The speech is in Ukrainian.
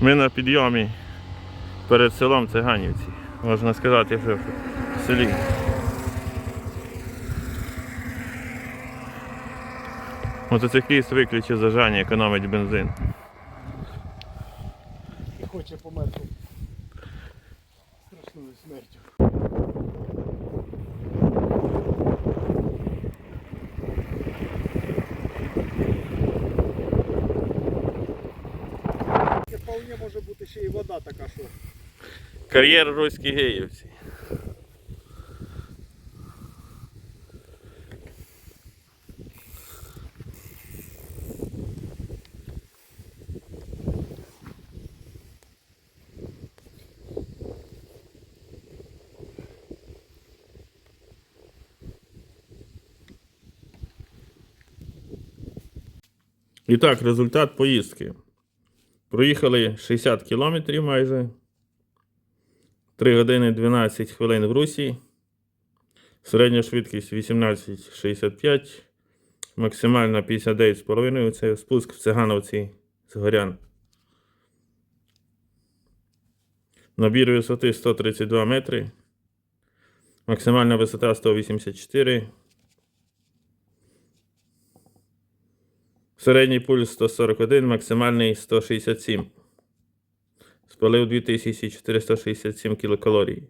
Ми на підйомі перед селом Циганівці. Можна сказати, що в селі. Мотоцикліст виключив зажання, економить бензин. і хоче померти страшною смертю. Таке може бути ще і вода така, що Кар'єр руські геївці. І так, результат поїздки. Проїхали 60 кілометрів майже. 3 години 12 хвилин в Русі. Середня швидкість 18,65. Максимальна 59,5. Це спуск в Цигановці з Горян. Набір висоти 132 метри. Максимальна висота 184. Середній пульс 141, максимальний 167. Спалив 2467 кілокалорій.